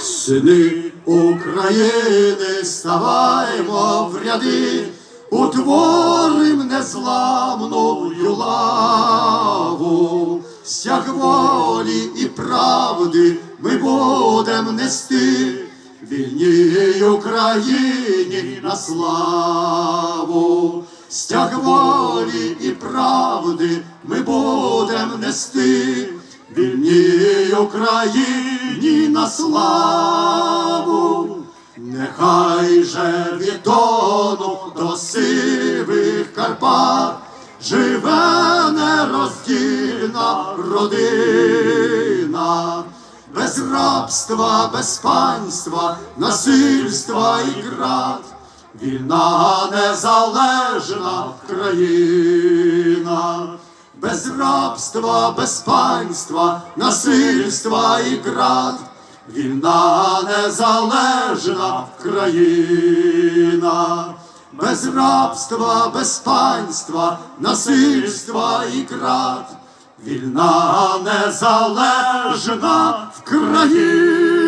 Сини України, ставаймо в ряди, утворим незламною лаву, стяг волі і правди ми будем нести, вільній Україні на славу, стяг волі і правди ми будем нести, вільній Україні на славу. Нехай же від Дону до сивих Карпат живе нероздільна родина, без рабства, без панства, насильства і град, вільна незалежна країна, без рабства, без панства, насильства і град. Вільна незалежна країна, без рабства, без панства, насильства і крат, вільна незалежна країна.